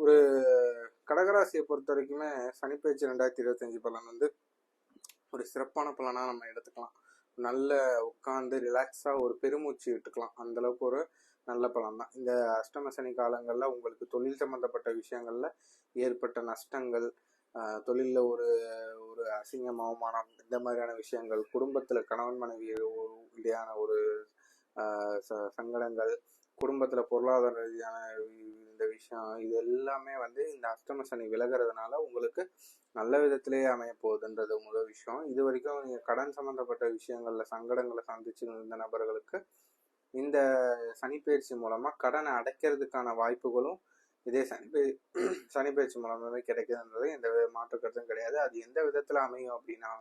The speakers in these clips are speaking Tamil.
ஒரு கடகராசியை பொறுத்த வரைக்குமே சனிப்பயிற்சி ரெண்டாயிரத்தி இருபத்தஞ்சு பலன் வந்து ஒரு சிறப்பான பலனாக நம்ம எடுத்துக்கலாம். நல்ல உட்காந்து ரிலாக்ஸாக ஒரு பெருமூச்சு விட்டுக்கலாம். அந்தளவுக்கு ஒரு நல்ல பலன் தான். இந்த அஷ்டம சனி காலங்களில் உங்களுக்கு தொழில் சம்மந்தப்பட்ட விஷயங்களில் ஏற்பட்ட நஷ்டங்கள் தொழிலில் ஒரு ஒரு அசிங்கம் அவமானம் இந்த மாதிரியான விஷயங்கள் குடும்பத்தில் கணவன் மனைவி இடையான ஒரு ச- சங்கடங்கள் குடும்பத்தில் பொருளாதார ரீதியான இந்த விஷயம் இது எல்லாமே வந்து இந்த அஷ்டம சனி விலகிறதுனால உங்களுக்கு நல்ல விதத்திலேயே அமைய போகுதுன்றது முதல் விஷயம். இது வரைக்கும் நீங்கள் கடன் சம்மந்தப்பட்ட விஷயங்களில் சங்கடங்களை சந்திச்சு இருந்த நபர்களுக்கு இந்த சனிப்பயிற்சி மூலமாக கடனை அடைக்கிறதுக்கான வாய்ப்புகளும் இதே சனிப்பெய் சனிப்பயிற்சி மூலமாகவே கிடைக்குதுன்றது எந்த வித மாற்று கருத்தும் கிடையாது. அது எந்த விதத்தில் அமையும் அப்படின்னா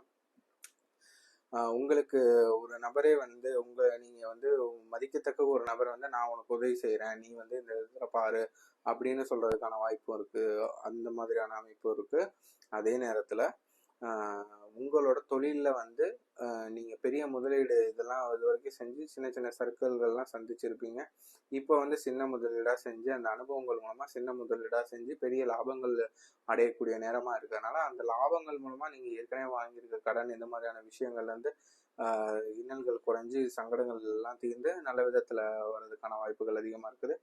உங்களுக்கு ஒரு நபரே வந்து உங்க நீங்க வந்து மதிக்கத்தக்க ஒரு நபர் வந்து நான் உனக்கு உதவி செய்கிறேன் நீ வந்து இந்த இதில் பாரு அப்படின்னு சொல்றதுக்கான வாய்ப்பும் இருக்கு. அந்த மாதிரியான அமைப்பும் இருக்கு. அதே நேரத்துல உங்களோட தொழிலில் வந்து நீங்கள் பெரிய முதலீடு இதெல்லாம் இது வரைக்கும் செஞ்சு சின்ன சின்ன சர்க்கிள்கள்லாம் சந்திச்சிருப்பீங்க. இப்போ வந்து சின்ன முதலீடாக செஞ்சு அந்த அனுபவங்கள் மூலமாக சின்ன முதலீடாக செஞ்சு பெரிய லாபங்கள் அடையக்கூடிய நேரமாக இருக்கிறதுனால அந்த லாபங்கள் மூலமாக நீங்கள் ஏற்கனவே வாங்கியிருக்க கடன் இந்த மாதிரியான விஷயங்கள்லேருந்து இன்னல்கள் குறைஞ்சு சங்கடங்கள் எல்லாம் தீர்ந்து நல்ல விதத்தில் வர்றதுக்கான வாய்ப்புகள் அதிகமாக இருக்குது.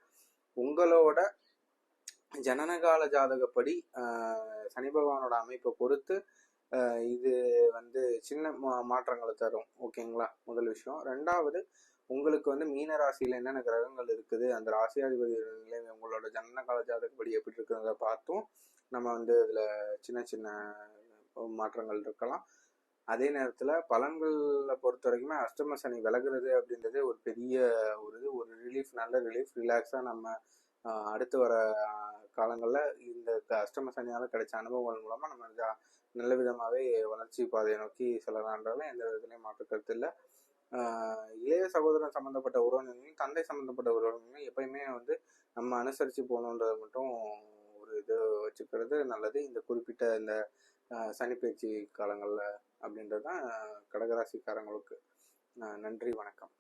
உங்களோட ஜனனகால ஜாதகப்படி சனி பகவானோட அமைப்பை பொறுத்து இது வந்து சின்ன மா- மாற்றங்களை தரும். ஓகேங்களா? முதல் விஷயம். ரெண்டாவது உங்களுக்கு வந்து மீன ராசியில என்னென்ன கிரகங்கள் இருக்குது? அந்த ராசியாதிபதி நிலை உங்களோட ஜனனகால ஜாதகப்படி எப்படி இருக்குங்கிறத பார்த்தும் நம்ம வந்து இதுல சின்ன சின்ன மாற்றங்கள் இருக்கலாம். அதே நேரத்துல பலன்களை பொறுத்த வரைக்குமே அஷ்டம சனி விலகுறது அப்படின்றது ஒரு பெரிய ஒரு இது. ஒரு ரிலீஃப் நல்ல ரிலீஃப் ரிலாக்ஸா நம்ம அடுத்து வர காலங்களில் இந்த க- அஷ்டம சனியால் கிடைச்ச அனுபவங்கள் மூலமாக நம்ம ஜா- நல்ல விதமாகவே வளர்ச்சி பாதையை நோக்கி செல்லலான்றதுல எந்த விதத்துலையும் மாற்று கருத்து இல்லை இளைய சகோதரன் சம்மந்தப்பட்ட உறவினர்களும் தந்தை சம்மந்தப்பட்ட உறவினர்களும் எப்பயுமே வந்து நம்ம அனுசரித்து போகணுன்றதை மட்டும் ஒரு இது வச்சுக்கிறது நல்லது. இந்த குறிப்பிட்ட இந்த சனிப்பயிற்சி காலங்களில் அப்படின்றது தான் கடகராசிக்காரங்களுக்கு நன்றி வணக்கம்.